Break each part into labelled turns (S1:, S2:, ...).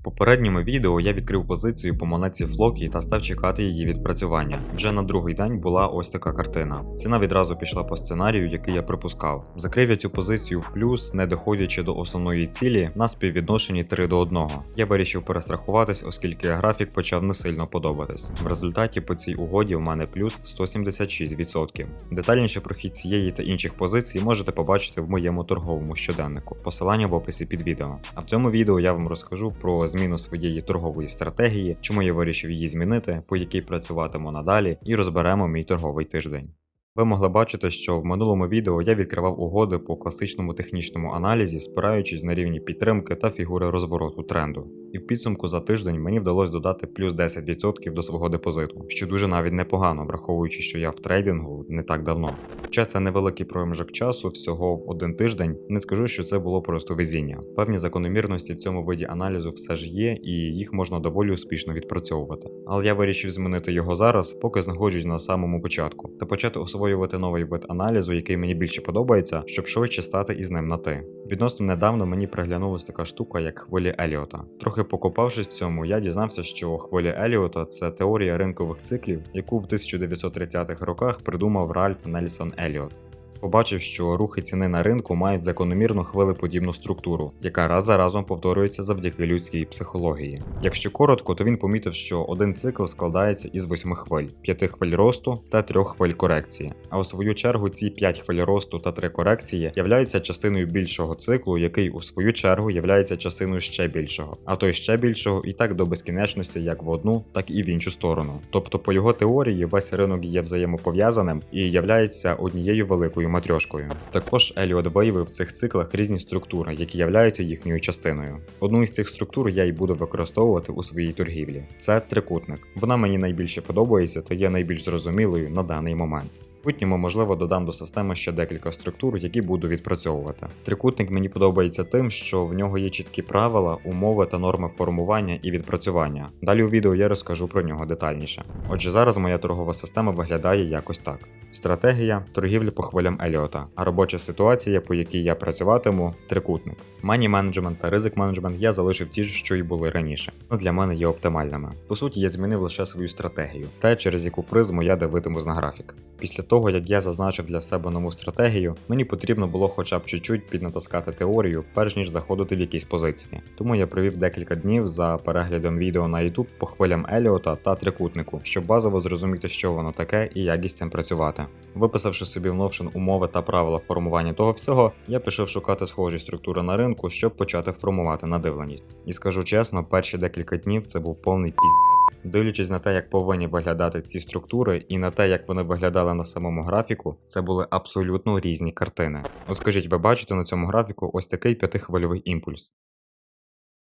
S1: В попередньому відео я відкрив позицію по монетці Флокі та став чекати її відпрацювання. Вже на другий день була ось така картина. Ціна відразу пішла по сценарію, який я припускав. Закрив я цю позицію в плюс, не доходячи до основної цілі на співвідношенні 3 до 1. Я вирішив перестрахуватись, оскільки графік почав не сильно подобатись. В результаті по цій угоді в мене плюс 176%. Детальніше про хід цієї та інших позицій можете побачити в моєму торговому щоденнику. Посилання в описі під відео. А в цьому відео я вам розкажу про зміну своєї торгової стратегії, чому я вирішив її змінити, по якій працюватиму надалі, і розберемо мій торговий тиждень. Ви могли бачити, що в минулому відео я відкривав угоди по класичному технічному аналізі, спираючись на рівні підтримки та фігури розвороту тренду. І в підсумку за тиждень мені вдалося додати плюс 10% до свого депозиту, що дуже навіть непогано, враховуючи, що я в трейдингу не так давно. Хоча це невеликий проміжок часу, всього в один тиждень, не скажу, що це було просто везіння. Певні закономірності в цьому виді аналізу все ж є, і їх можна доволі успішно відпрацьовувати. Але я вирішив змінити його зараз, поки знаходжусь на самому початку, та почати освоювати новий вид аналізу, який мені більше подобається, щоб швидше стати із ним на ти. Відносно недавно мені приглянулася така штука, як хвилі Еліота. Трохи покопавшись в цьому, я дізнався, що хвилі Еліота це теорія ринкових циклів, яку в 1930-х роках придумав Ральф Нельсон Еліот. Побачив, що рухи ціни на ринку мають закономірну хвилеподібну структуру, яка раз за разом повторюється завдяки людській психології. Якщо коротко, то він помітив, що один цикл складається із восьми хвиль, п'яти хвиль росту та трьох хвиль корекції. А у свою чергу ці п'ять хвиль росту та три корекції являються частиною більшого циклу, який у свою чергу являється частиною ще більшого, а той ще більшого і так до безкінечності як в одну, так і в іншу сторону. Тобто, по його теорії, весь ринок є взаємопов'язаним і являється однією великою матрьошкою. Також Еліот виявив в цих циклах різні структури, які являються їхньою частиною. Одну із цих структур я й буду використовувати у своїй торгівлі. Це трикутник. Вона мені найбільше подобається та є найбільш зрозумілою на даний момент. В майбутньому, можливо, додам до системи ще декілька структур, які буду відпрацьовувати. Трикутник мені подобається тим, що в нього є чіткі правила, умови та норми формування і відпрацювання. Далі у відео я розкажу про нього детальніше. Отже, зараз моя торгова система виглядає якось так: стратегія торгівлі по хвилям Еліота, а робоча ситуація, по якій я працюватиму трикутник. Мані менеджмент та ризик менеджмент я залишив ті ж, що й були раніше. Ну для мене є оптимальними. По суті, я змінив лише свою стратегію, те, через яку призму я дивитимусь на графік. Після того, як я зазначив для себе нову стратегію, мені потрібно було хоча б чуть-чуть піднатаскати теорію, перш ніж заходити в якісь позиції. Тому я провів декілька днів за переглядом відео на YouTube по хвилям Еліота та трикутнику, щоб базово зрозуміти, що воно таке і як із цим працювати. Виписавши собі в Notion умови та правила формування того всього, я пішов шукати схожі структури на ринку, щоб почати формувати надивленість. І скажу чесно, перші декілька днів це був повний піздець. Дивлячись на те, як повинні виглядати ці структури, і на те, як вони виглядали на самому графіку, це були абсолютно різні картини. От скажіть, ви бачите на цьому графіку ось такий п'ятихвильовий імпульс.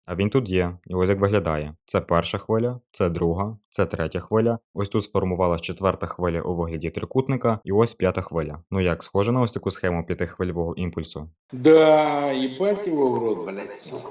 S1: А він тут є, і ось як виглядає. Це перша хвиля, це друга, це третя хвиля. Ось тут сформувалась четверта хвиля у вигляді трикутника, і ось п'ята хвиля. Ну як, схоже на ось таку схему п'ятихвильового імпульсу?
S2: Да, ебать его в рот, блядь.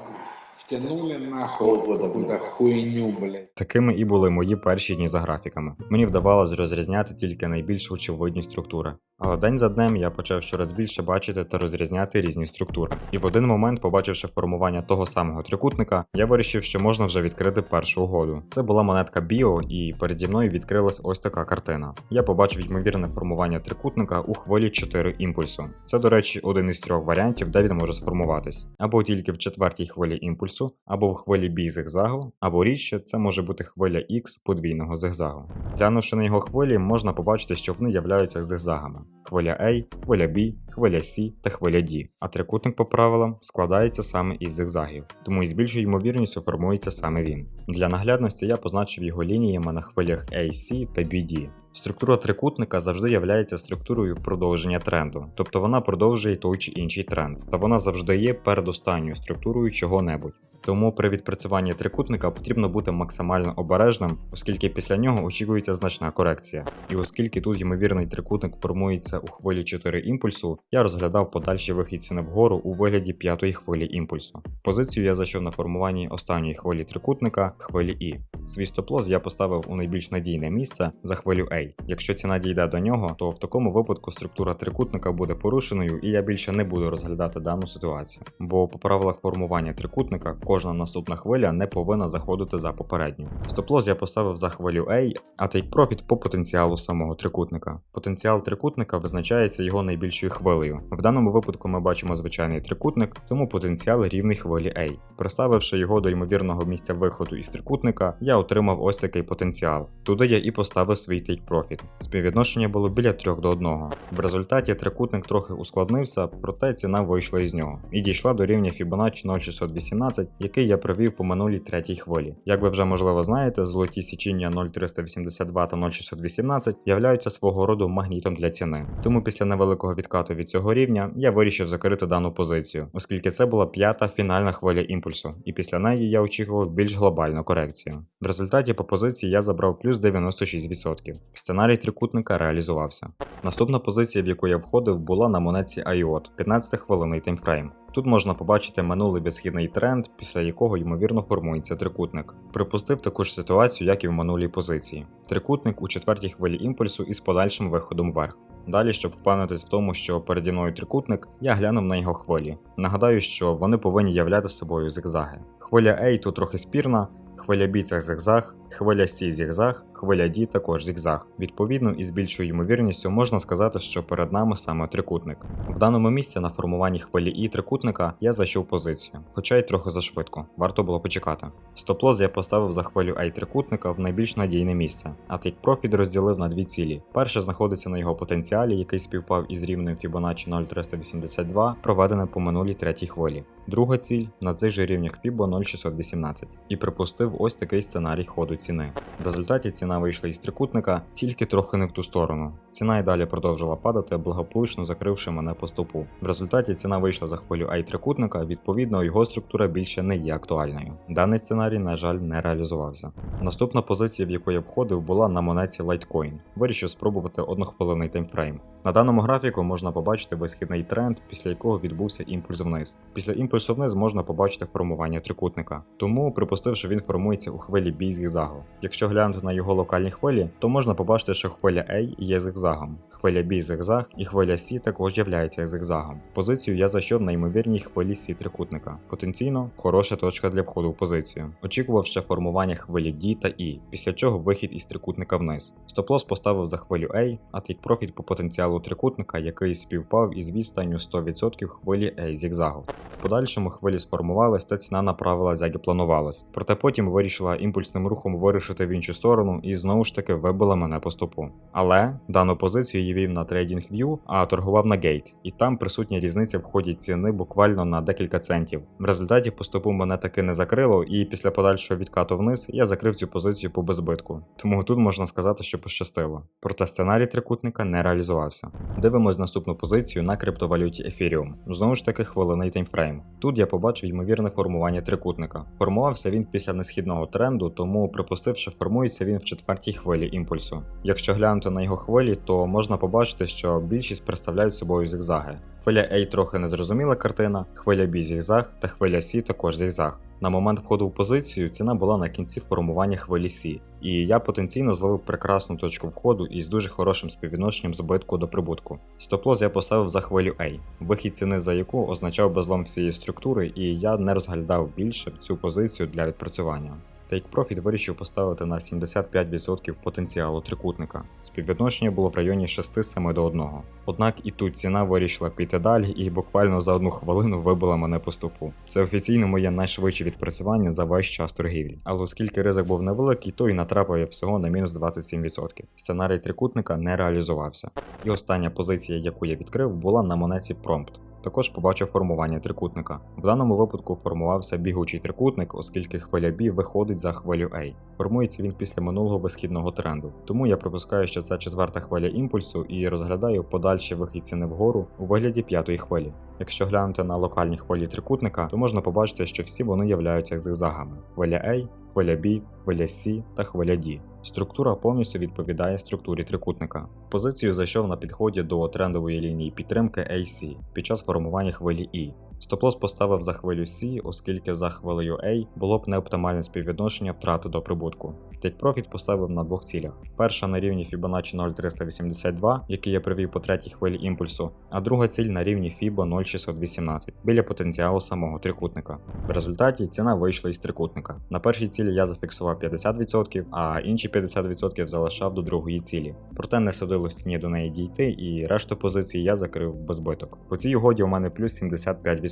S2: Втянули нахуй какую-то хуйню, блядь.
S1: Такими і були мої перші дні за графіками. Мені вдавалось розрізняти тільки найбільш очевидні структури. Але день за днем я почав щораз більше бачити та розрізняти різні структури. І в один момент, побачивши формування того самого трикутника, я вирішив, що можна вже відкрити першу угоду. Це була монетка Біо, і переді мною відкрилась ось така картина. Я побачив ймовірне формування трикутника у хвилі 4 імпульсу. Це, до речі, один із трьох варіантів, де він може сформуватись. Або тільки в четвертій хвилі імпульсу, або в хвилі бі зигзагу, або рідше це може бути хвиля X подвійного зигзагу. Глянувши на його хвилі, можна побачити, що вони являються зигзагами. Хвиля A, хвиля B, хвиля C та хвиля D. А трикутник по правилам складається саме із зигзагів, тому із більшою ймовірністю формується саме він. Для наглядності я позначив його лініями на хвилях AC та BD. Структура трикутника завжди являється структурою продовження тренду, тобто вона продовжує той чи інший тренд, та вона завжди є передостанньою структурою чого-небудь. Тому при відпрацюванні трикутника потрібно бути максимально обережним, оскільки після нього очікується значна корекція. І оскільки тут ймовірний трикутник формується у хвилі 4 імпульсу, я розглядав подальші вихід ціни вгору у вигляді п'ятої хвилі імпульсу. Позицію я зайшов на формуванні останньої хвилі трикутника хвилі І. Свій стоп-лосс я поставив у найбільш надійне місце за хвилю A. Якщо ціна дійде до нього, то в такому випадку структура трикутника буде порушеною, і я більше не буду розглядати дану ситуацію. Бо по правилах формування трикутника кожна наступна хвиля не повинна заходити за попередню. Стоп-лосс я поставив за хвилю A, а take profit по потенціалу самого трикутника. Потенціал трикутника визначається його найбільшою хвилею. В даному випадку ми бачимо звичайний трикутник, тому потенціал рівний хвилі A. Приставивши його до ймовірного місця виходу із трикутника, я отримав ось такий потенціал. Туди я і поставив свій take profit. Співвідношення було біля 3 до 1. В результаті трикутник трохи ускладнився, проте ціна вийшла із нього і дійшла до рівня Fibonacci 0618, який я провів по минулій третій хвилі. Як ви вже можливо знаєте, золоті січіння 0382 та 0618 являються свого роду магнітом для ціни. Тому після невеликого відкату від цього рівня я вирішив закрити дану позицію, оскільки це була п'ята фінальна хвиля імпульсу, і після неї я очікував більш глобальну корекцію. В результаті по позиції я забрав плюс 96%. Сценарій трикутника реалізувався. Наступна позиція, в яку я входив, була на монетці IOT 15 хвилинний таймфрейм. Тут можна побачити минулий безхідний тренд, після якого ймовірно формується трикутник. Припустив таку ж ситуацію, як і в минулій позиції. Трикутник у четвертій хвилі імпульсу із подальшим виходом вверх. Далі, щоб впевнитись в тому, що переді мною трикутник, я глянув на його хвилі. Нагадаю, що вони повинні являти собою зигзаги. Хвиля A тут трохи спірна, хвиля B це зигзаг, хвиля C зігзаг, хвиля D також зігзаг. Відповідно, із більшою ймовірністю можна сказати, що перед нами саме трикутник. В даному місці на формуванні хвилі І трикутника я зайшов позицію, хоча й трохи зашвидко, варто було почекати. Стоп-лосс я поставив за хвилю A трикутника в найбільш надійне місце, а take profit розділив на дві цілі. Перша знаходиться на його потенціалі, який співпав із рівнем Fibonacci 0382, проведене по минулій третій хвилі. Друга ціль на цих же рівнях FIBO 0618 і припустив ось такий сценарій ходу ціни. В результаті ціна вийшла із трикутника тільки трохи не в ту сторону. Ціна й далі продовжила падати, благополучно закривши мене по стопу. В результаті ціна вийшла за хвилю I трикутника, відповідно, його структура більше не є актуальною. Даний сценарій, на жаль, не реалізувався. Наступна позиція, в яку я входив, була на монеті Litecoin. Вирішив спробувати однохвилинний таймфрейм. На даному графіку можна побачити висхідний тренд, після якого відбувся імпульс вниз. Після імпульсу вниз можна побачити формування трикутника. Тому припустив, що він формується у хвилі бій зігзагу. Якщо глянути на його локальні хвилі, то можна побачити, що хвиля A є зигзагом, хвиля B зигзаг і хвиля C також являється зигзагом. Позицію я зайшов на ймовірній хвилі C трикутника. Потенційно хороша точка для входу в позицію. Очікував ще формування хвилі D та E, після чого вихід із трикутника вниз. Стоп-лосс поставив за хвилю A, а take profit по потенціалу трикутника, який співпав із відстанню 100% хвилі A зігзагу. В подальшому хвилі сформувалась та ціна направилась, як і планувалось. Проте потім вирішила імпульсним рухом вирішити в іншу сторону і знову ж таки вибила мене по стопу. Але дану позицію я вів на TradingView, а торгував на Gate, і там присутня різниця в ході ціни буквально на декілька центів. В результаті по стопу мене таки не закрило, і після подальшого відкату вниз я закрив цю позицію по безбитку. Тому тут можна сказати, що пощастило. Проте сценарій трикутника не реалізувався. Дивимось наступну позицію на криптовалюті Ethereum. Знову ж таки хвилинний таймфрейм. Тут я побачив ймовірне формування трикутника. Формувався він після несхідного тренду, тому припустив, що формується він в четвертій хвилі імпульсу. Якщо глянути на його хвилі, то можна побачити, що більшість представляють собою зігзаги. Хвиля A трохи незрозуміла картина, хвиля B зігзаг та хвиля C також зігзаг. На момент входу в позицію ціна була на кінці формування хвилі C, і я потенційно зловив прекрасну точку входу із дуже хорошим співвідношенням збитку до прибутку. Стоп-лосс я поставив за хвилю A, вихід ціни за яку означав безлом всієї структури, і я не розглядав більше цю позицію для відпрацювання. Take Profit вирішив поставити на 75% потенціалу трикутника. Співвідношення було в районі 6-7 до 1. Однак і тут ціна вирішила піти далі і буквально за одну хвилину вибила мене по стопу. Це офіційно моє найшвидше відпрацювання за весь час торгівлі. Але оскільки ризик був невеликий, то і натрапив я всього на мінус 27%. Сценарій трикутника не реалізувався. І остання позиція, яку я відкрив, була на монеті Prompt. Також побачив формування трикутника. В даному випадку формувався бігучий трикутник, оскільки хвиля B виходить за хвилю A. Формується він після минулого висхідного тренду. Тому я припускаю, що це четверта хвиля імпульсу і розглядаю подальші вихід ціни вгору у вигляді п'ятої хвилі. Якщо глянути на локальні хвилі трикутника, то можна побачити, що всі вони являються зигзагами: хвиля A, хвиля B, хвиля C та хвиля D. Структура повністю відповідає структурі трикутника. Позицію зайшов на підході до трендової лінії підтримки AC під час формування хвилі E. Стоп-лос поставив за хвилю C, оскільки за хвилею A було б неоптимальне співвідношення втрати до прибутку. Take Profit поставив на двох цілях: перша на рівні Fibonacci 0,382, який я привів по третій хвилі імпульсу, а друга ціль на рівні FIBO 0,618 біля потенціалу самого трикутника. В результаті ціна вийшла із трикутника. На першій цілі я зафіксував 50%, а інші 50% залишав до другої цілі. Проте не судилось ціні до неї дійти, і решту позицій я закрив без збиток. По цій угоді у мене плюс 75%.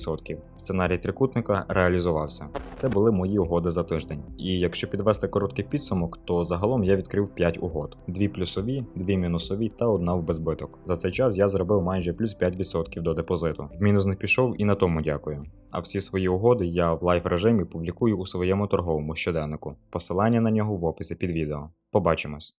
S1: Сценарій трикутника реалізувався. Це були мої угоди за тиждень. І якщо підвести короткий підсумок, то загалом я відкрив 5 угод: дві плюсові, дві мінусові та одна в безбиток. За цей час я зробив майже плюс 5% до депозиту. В мінус не пішов і на тому дякую. А всі свої угоди я в лайв режимі публікую у своєму торговому щоденнику. Посилання на нього в описі під відео. Побачимось.